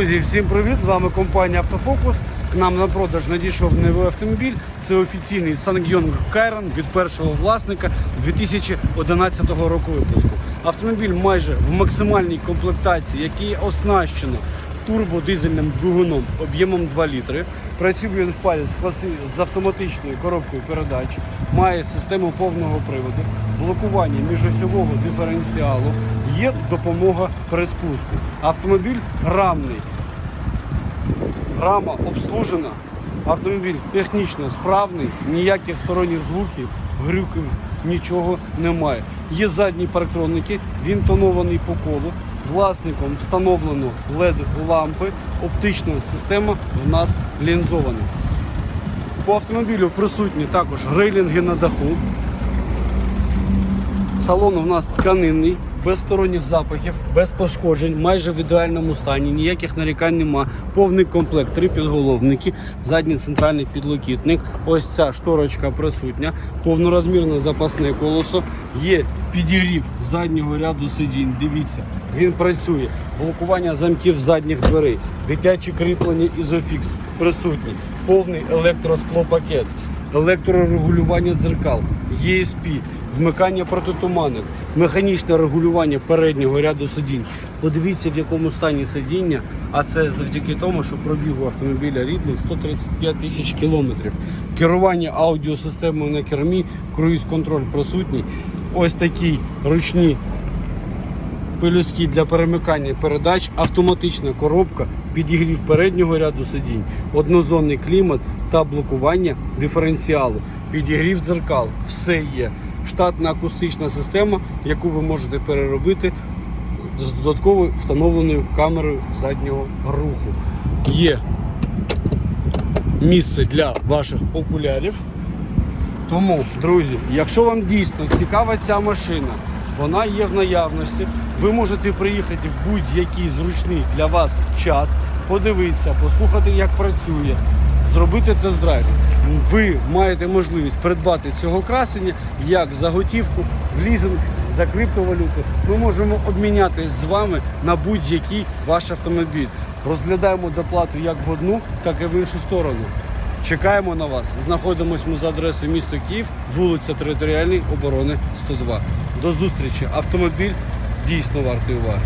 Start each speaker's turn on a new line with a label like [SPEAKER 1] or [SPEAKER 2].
[SPEAKER 1] Друзі, всім привіт! З вами компанія Автофокус. К нам на продаж надійшов новий автомобіль. Це офіційний Ssangyong Kairon від першого власника 2011 року випуску. Автомобіль майже в максимальній комплектації, який оснащено турбодизельним двигуном об'ємом 2 літри. Працює він в парі з класи з автоматичною коробкою передач, має систему повного приводу, блокування міжосьового диференціалу, є допомога при спуску. Автомобіль рамний. Рама обслужена, автомобіль технічно справний, ніяких сторонніх звуків, грюків, нічого немає. Є задні парктроники, він тонований по колу. Власником встановлено LED-лампи, оптична система в нас лінзована. По автомобілю присутні також рейлінги на даху. Салон у нас тканинний, без сторонніх запахів, без пошкоджень, майже в ідеальному стані, ніяких нарікань нема. Повний комплект, три підголовники, задній центральний підлокітник. Ось ця шторочка присутня, повнорозмірне запасне колесо. Є підігрів заднього ряду сидінь. Дивіться, він працює. Блокування замків задніх дверей, дитячі кріплення ізофікс присутні, повний електросклопакет електрорегулювання дзеркал, ESP, вмикання протитуманок, механічне регулювання переднього ряду сидінь. Подивіться, в якому стані сидіння, а це завдяки тому, що пробіг у автомобіля рідний 135 тисяч кілометрів. Керування аудіосистемою на кермі, круїз-контроль присутній. Ось такі ручні пелюстки для перемикання передач, автоматична коробка, підігрів переднього ряду сидінь, однозонний клімат та блокування диференціалу, підігрів дзеркал. Все є. Штатна акустична система, яку ви можете переробити з додатковою встановленою камерою заднього руху. Є місце для ваших окулярів. Тому, друзі, якщо вам дійсно цікава ця машина, вона є в наявності. Ви можете приїхати в будь-який зручний для вас час, подивитися, послухати, як працює, зробити тест-драйв. Ви маєте можливість придбати цього красення як за готівку, лізинг, за криптовалюту. Ми можемо обмінятись з вами на будь-який ваш автомобіль. Розглядаємо доплату як в одну, так і в іншу сторону. Чекаємо на вас. Знаходимось ми за адресою місто Київ, вулиця Територіальної оборони 102. До зустрічі. Автомобіль дійсно вартий уваги.